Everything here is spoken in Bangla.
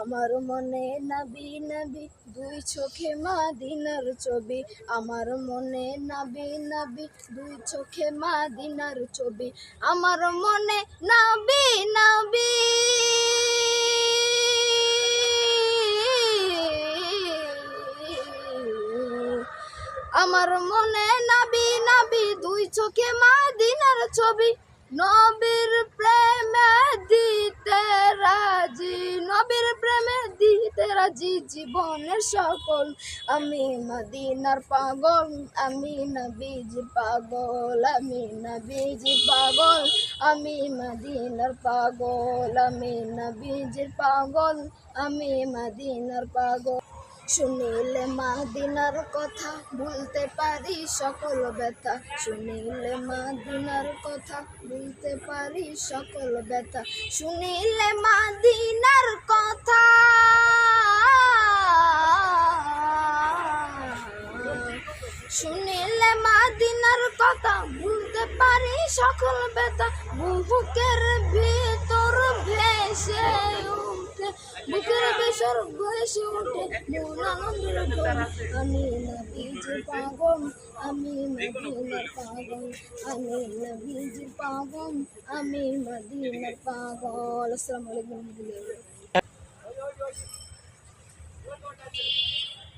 আমার মনে নবী নবী, দুই চোখে মাদিনার ছবি। আমার মনে নবী নবী, দুই চোখে মাদিনার ছবি। আমার মনে নবী নবী। আমার মনে নাবি নাবি, দুই চোখে মাদিনার ছবি। নবীর প্রেমে প্রেমে দিতে রাজি জীবনের সকল। আমি মদিনার পাগল, আমি নবীজি পাগল, আমি নবীজি পাগল, আমি মদিনার পাগল, আমি নবীজির পাগল, আমি মদিনার পাগল। শুনিলে মাদিনার কথা ভুলতে পারি সকল ব্যথা। শুনিলে মাদিনার কথা ভুলতে পারি সকল ব্যথা। শুনিলে মাদিনার কথা শুনিলে মাদিনার কথা ভুলতে পারি সকল ব্যথা। বুকের ভিতর ভেসে উঠে, বুকের ভেসর ভেসে উঠে। মন আনন্দের। আমি নবীজির পাগল, আমি মদিনার পাগল, আমি নবীজির পাগল, আমি মদিনার পাগল। আসসালামু আলাইকুম